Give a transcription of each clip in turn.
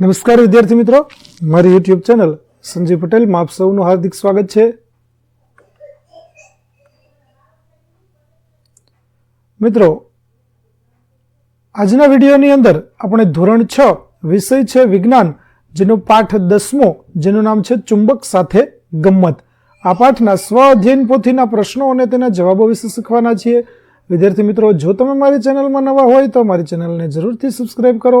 નમસ્કાર વિદ્યાર્થી મિત્રો. મારી યુટ્યુબ ચેનલ સંજય પટેલમાં આપ સૌનું હાર્દિક સ્વાગત છે. મિત્રો, આજના વિડીયોની અંદર આપણે ધોરણ છ, વિષય છે વિજ્ઞાન, જેનો પાઠ દસમો, જેનું નામ છે ચુંબક સાથે ગમ્મત. આ પાઠના સ્વ અધ્યયન પોથીના પ્રશ્નો અને તેના જવાબો વિશે શીખવાના છીએ. વિદ્યાર્થી મિત્રો, જો તમે મારી ચેનલમાં નવા હોય તો મારી ચેનલને જરૂરથી સબસ્ક્રાઈબ કરો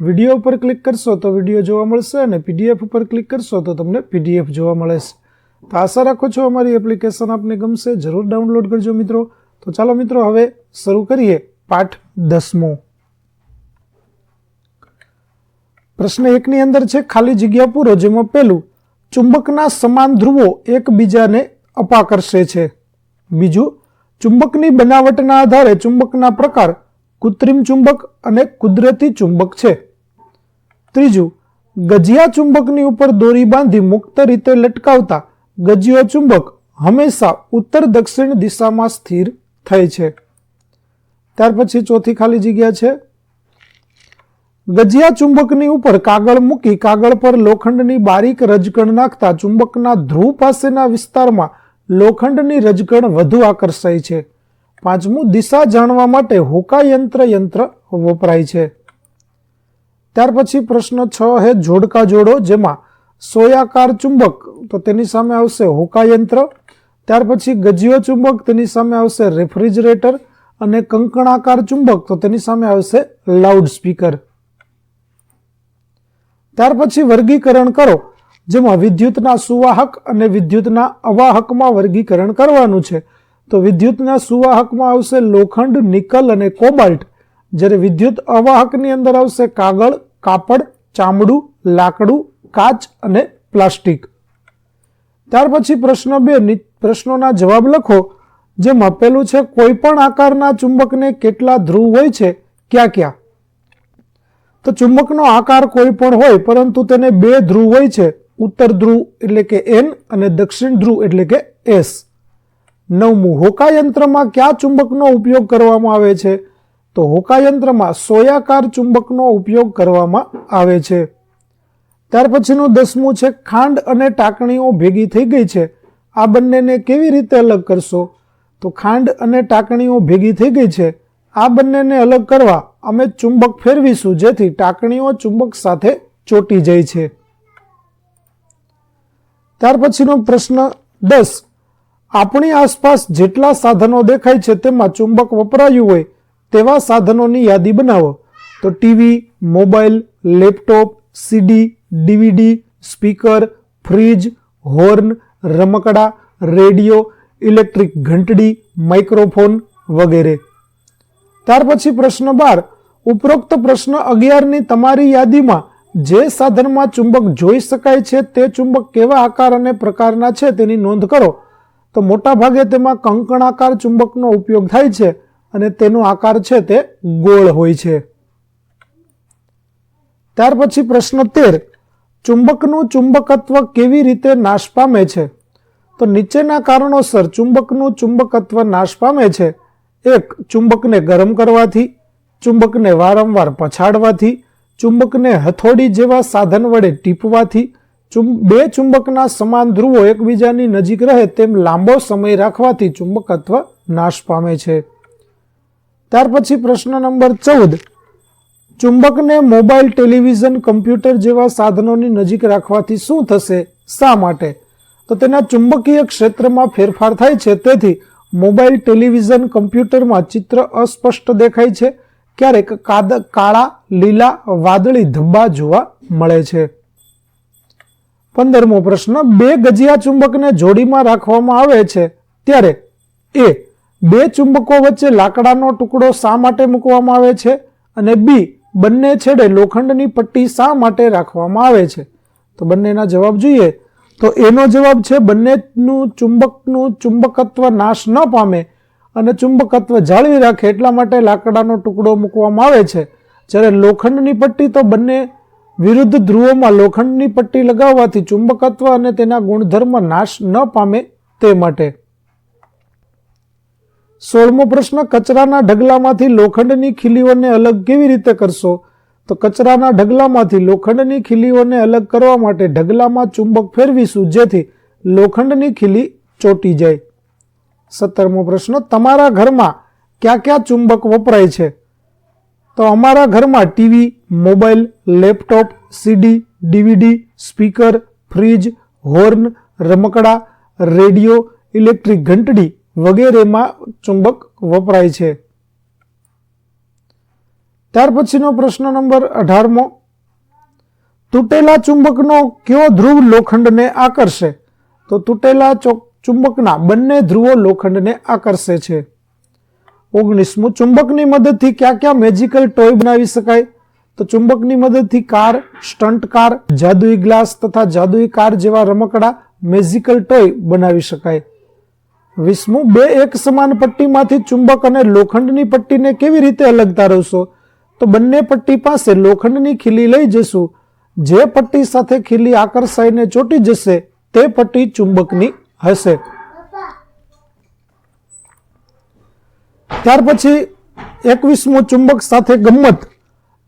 વીડિયો ઉપર ક્લિક કરશો તો વીડિયો જોવા મળશે અને પીડીએફ ઉપર ક્લિક કરશો તો તમને પીડીએફ જોવા મળે છે. તો આશા રાખો છો અમારી એપ્લિકેશન આપને ગમશે. જરૂર ડાઉનલોડ કરજો મિત્રો. તો ચાલો મિત્રો, હવે શરૂ કરીએ પાઠ દસમો. પ્રશ્ન એકની અંદર છે, ખાલી જગ્યા પૂરો જેમાં પહેલું, ચુંબકના સમાન ધ્રુવો એકબીજાને અપાકર્ષે છે. બીજું, ચુંબકની બનાવટના આધારે ચુંબકના પ્રકાર કૃત્રિમ ચુંબક અને કુદરતી ચુંબક છે. ત્રીજું, ગજિયા ચુંબકની ઉપર દોરી બાંધી મુક્ત રીતે લટકાવતા ગજિયો ચુંબક હંમેશા ઉત્તર દક્ષિણ દિશામાં સ્થિર થાય છે. ત્યાર પછી ચોથી ખાલી જગ્યા છે. ગજિયા ચુંબકની ઉપર કાગળ મૂકી કાગળ પર લોખંડની બારીક રજકણ નાખતા ચુંબકના ધ્રુવ પાસેના વિસ્તારમાં લોખંડની રજકણ વધુ આકર્ષાય છે. પાંચમું, દિશા જાણવા માટે હોકા યંત્ર વપરાય છે. ત્યાર પછી પ્રશ્ન છ હે, જોડકા જોડો, જેમાં સોયાકાર ચુંબક, તો તેની સામે આવશે હોકા યંત્ર ત્યાર પછી ગજિયો ચુંબક, તેની સામે આવશે રેફ્રિજરેટર. અને કંકણાકાર ચુંબક, તો તેની સામે આવશે લાઉડ સ્પીકર ત્યાર પછી વર્ગીકરણ કરો, જેમાં વિદ્યુતના સુવાહક અને વિદ્યુતના અવાહકમાં વર્ગીકરણ કરવાનું છે. તો વિદ્યુતના સુવાહકમાં આવશે લોખંડ, નિકલ અને કોબાલ્ટ. જ્યારે વિદ્યુત અવાહકની અંદર આવશે કાગળ, કાપડ, ચામડું, લાકડું, કાચ અને પ્લાસ્ટિક. ત્યાર પછી પ્રશ્ન બે પ્રશ્નોના જવાબ લખો, જેમાં પેલું છે કોઈ પણ આકારના ચુંબકને કેટલા ધ્રુવ હોય છે, ક્યાં ક્યાં? તો ચુંબકનો આકાર કોઈ પણ હોય, પરંતુ તેને બે ધ્રુવ હોય છે, ઉત્તર ધ્રુવ એટલે કે એન અને દક્ષિણ ધ્રુવ એટલે કે એસ નવમું હોકાયંત્રમાં કયા ચુંબકનો ઉપયોગ કરવામાં આવે છે? તો હોકાયંત્રમાં સોયાકાર ચુંબકનો ઉપયોગ કરવામાં આવે છે. ત્યાર પછીનું દસમું છે, ખાંડ અને ટાંકણીઓ ભેગી થઈ ગઈ છે. આ બંનેને કેવી રીતે અલગ કરશો? તો ખાંડ અને ટાંકણીઓ ભેગી થઈ ગઈ છે. આ બંનેને અલગ કરવા અમે ચુંબક ફેરવીશું, જેથી ટાંકણીઓ ચુંબક સાથે ચોટી જાય છે. ત્યાર પછીનો પ્રશ્ન દસ. આપણી આસપાસ જેટલા સાધનો દેખાય છે તેમાં ચુંબક વપરાયું હોય તેવા સાધનોની યાદી બનાવો. તો TV mobile, laptop CD DVD speaker, fridge, horn, રમકડા, રેડિયો, ઇલેક્ટ્રિક ઘંટડી, માઇક્રોફોન વગેરે. ત્યાર પછી પ્રશ્ન બાર. ઉપરોક્ત પ્રશ્ન અગિયારની તમારી યાદીમાં જે સાધનમાં ચુંબક જોઈ શકાય છે તે ચુંબક કેવા આકાર અને પ્રકારના છે તેની નોંધ કરો. તો મોટા ભાગે તેમાં કંકણાકાર ચુંબકનો ઉપયોગ થાય છે અને તેનો આકાર છે તે ગોળ હોય છે. ત્યાર પછી પ્રશ્ન તેર, ચુંબકનું ચુંબકત્વ કેવી રીતે નાશ પામે છે? તો નીચેના કારણોસર ચુંબકનું ચુંબકત્વ નાશ પામે છે. એક, ચુંબકને ગરમ કરવાથી, ચુંબકને વારંવાર પછાડવાથી, ચુંબકને હથોડી જેવા સાધન વડે ટીપવાથી બે ચુંબકના સમાન ધ્રુવો એકબીજાની નજીક રહે તેમ લાંબો સમય રાખવાથી ચુંબકત્વ નાશ પામે છે. ત્યાર પછી પ્રશ્ન નંબર ચૌદ. ચુંબકને મોબાઈલ, ટેલિવિઝન, કમ્પ્યુટર જેવા સાધનોની નજીક રાખવાથી શું થશે? શા માટે? તો તેના ચુંબકીય ક્ષેત્રમાં ફેરફાર થાય છે. તેથી મોબાઈલ, ટેલિવિઝન, કમ્પ્યુટરમાં ચિત્ર અસ્પષ્ટ દેખાય છે. ક્યારેક કાળા, લીલા, વાદળી ધબ્બા જોવા મળે છે. પંદરમો પ્રશ્ન, બે ગજિયા ચુંબકને જોડીમાં રાખવામાં આવે છે. ત્યારે એ, બે ચુંબકો વચ્ચે લાકડાનો ટુકડો શા માટે મૂકવામાં આવે છે? અને બી, બંને છેડે લોખંડની પટ્ટી શા માટે રાખવામાં આવે છે? તો બંનેના જવાબ જોઈએ. તો એનો જવાબ છે, બંનેનું ચુંબકનું ચુંબકત્વ નાશ ન પામે અને ચુંબકત્વ જાળવી રાખે એટલા માટે લાકડાનો ટુકડો મૂકવામાં આવે છે. જ્યારે લોખંડની પટ્ટી તો બંને વિરુદ્ધ ધ્રુવોમાં લોખંડની પટ્ટી લગાવવાથી ચુંબકત્વ અને તેના ગુણધર્મ નાશ ન પામે તે માટે. સોળમો પ્રશ્ન, કચરાના ઢગલામાંથી લોખંડની ખીલીઓને અલગ કેવી રીતે કરશો? તો કચરાના ઢગલામાંથી લોખંડની ખીલીઓને અલગ કરવા માટે ઢગલામાં ચુંબક ફેરવીશું, જેથી લોખંડની ખીલી ચોટી જાય. સત્તરમો પ્રશ્ન, તમારા ઘરમાં ક્યાં ક્યાં ચુંબક વપરાય છે? તો અમારા ઘરમાં TV mobile, laptop, CD, DVD, speaker, fridge, horn, રમકડા, રેડિયો, ઇલેક્ટ્રિક ઘંટડી વગેરેમાં ચુંબક વપરાય છે. ત્યાર પછીનો પ્રશ્ન નંબર અઢારમો. તૂટેલા ચુંબકનો કયો ધ્રુવ લોખંડને આકર્ષે? તો તૂટેલા ચુંબકના બંને ધ્રુવો લોખંડને આકર્ષે છે. ઓગણીસમું, ચુંબકની મદદથી ક્યાં ક્યાં મેજિકલ ટોય બનાવી શકાય? તો ચુંબકની મદદથી કાર સ્ટન્ટ કાર જાદુઈ ગ્લાસ તથા જાદુઈ કાર જેવા રમકડા મેઝિકલ ટોય બનાવી શકાય. વીસમું બે એક સમાન પટ્ટીમાંથી ચુંબક અને લોખંડની પટ્ટીને કેવી રીતે અલગ તારવશો તો બંને પટ્ટી પાસે લોખંડની ખીલી લઈ જશું. જે પટ્ટી સાથે ખીલી આકર્ષાઈને ચોટી જશે, તે પટ્ટી ચુંબકની હશે. ત્યાર પછી, એકવીસમું ચુંબક સાથે ગમ્મત.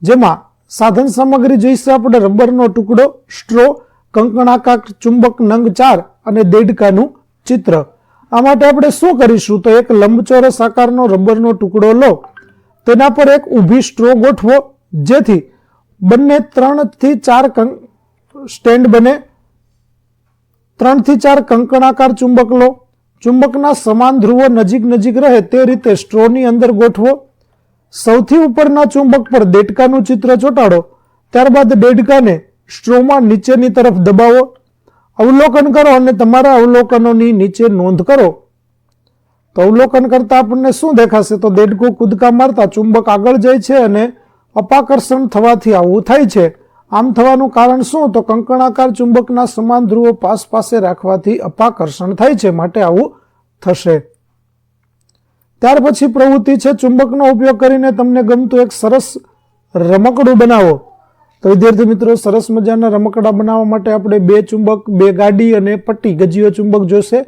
જેમાં સાધન સામગ્રી જોઈશે આપણે રબરનો ટુકડો, સ્ટ્રો કંકણાકાર ચુંબક નંગ ચાર અને દેડકાનું ચિત્ર. આ માટે આપણે શું કરીશું? તો એક લંબચોરસ આકારનો રબરનો ટુકડો લો. તેના પર એક ઊભી સ્ટ્રો ગોઠવો, જેથી બંને ત્રણથી ચાર કંક- સ્ટેન્ડ બને. ત્રણથી ચાર કંકણાકાર ચુંબક લો. ચુંબકના સમાન ધ્રુવો નજીક નજીક રહે તે રીતે સ્ટ્રોની અંદર ગોઠવો. સૌથી ઉપરના ચુંબક પર દેડકાનું ચિત્ર ચોંટાડો. ત્યારબાદ દેડકાને સ્ટ્રોમાં નીચેની તરફ દબાવો. અવલોકન કરો અને તમારા અવલોકનોની નીચે નોંધ કરો. તો અવલોકન કરતા આપણને શું દેખાશે? તો દેડકું કૂદકા મારતા ચુંબક આગળ જાય છે અને અપાકર્ષણ થવાથી આવું થાય છે. આમ થવાનું કારણ શું? તો કંકણાકાર ચુંબકના સમાન ધ્રુવો પાસ પાસે રાખવાથી અપાકર્ષણ થાય છે. માટે આવું થશે. ત્યાર પછી પ્રવૃત્તિ છે ચુંબકનો ઉપયોગ કરીને તમને ગમતું એક સરસ રમકડું બનાવો. તો વિદ્યાર્થી મિત્રો, સરસ મજાના રમકડા બનાવવા માટે આપણે બે ચુંબક, બે ગાડી અને પટ્ટી, ગજીયો ચુંબક જોશે.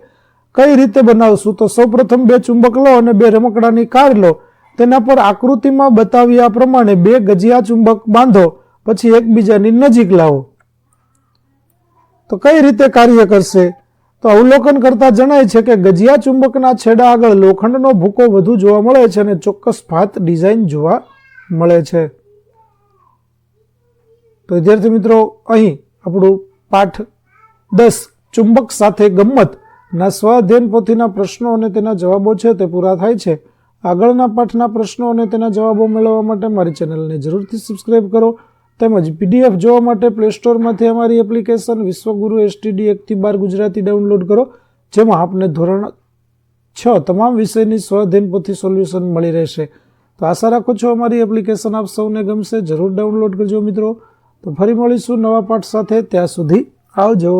કઈ રીતે બનાવશું? તો સૌપ્રથમ બે ચુંબક લો અને બે રમકડાની કાર લો. તેના પર આકૃતિમાં બતાવ્યા પ્રમાણે બે ગજિયા ચુંબક બાંધો, પછી એકબીજાની નજીક લાવો. તો કઈ રીતે કાર્ય કરશે? તો અવલોકન કરતા જણાય છે કે ગજિયા ચુંબકના છેડા આગળ લોખંડનો ભૂકો વધુ જોવા મળે છે અને ચોક્કસ ભાત ડિઝાઇન જોવા મળે છે. તો વિદ્યાર્થી મિત્રો, અહીં આપણું પાઠ દસ, ચુંબક સાથે ગમ્મત. ના સ્વાધ્યન પોથીના પ્રશ્નો અને તેના જવાબો છે તે પૂરા થાય છે. આગળના પાઠના પ્રશ્નો અને તેના જવાબો મેળવવા માટે મારી ચેનલને જરૂરથી સબસ્ક્રાઈબ કરો. તેમજ પીડીએફ જોવા માટે પ્લે સ્ટોરમાંથી અમારી એપ્લિકેશન વિશ્વગુરુ એસટીડી એકથી બાર ગુજરાતી ડાઉનલોડ કરો, જેમાં આપને ધોરણ છ તમામ વિષયની સ્વઅધ્યયન પોથી સોલ્યુશન મળી રહેશે. તો આશા રાખું છું અમારી એપ્લિકેશન આપ સૌને ગમશે, જરૂર ડાઉનલોડ કરજો મિત્રો. તો ફરી મળીશું નવા પાઠ સાથે, ત્યાં સુધી આવજો.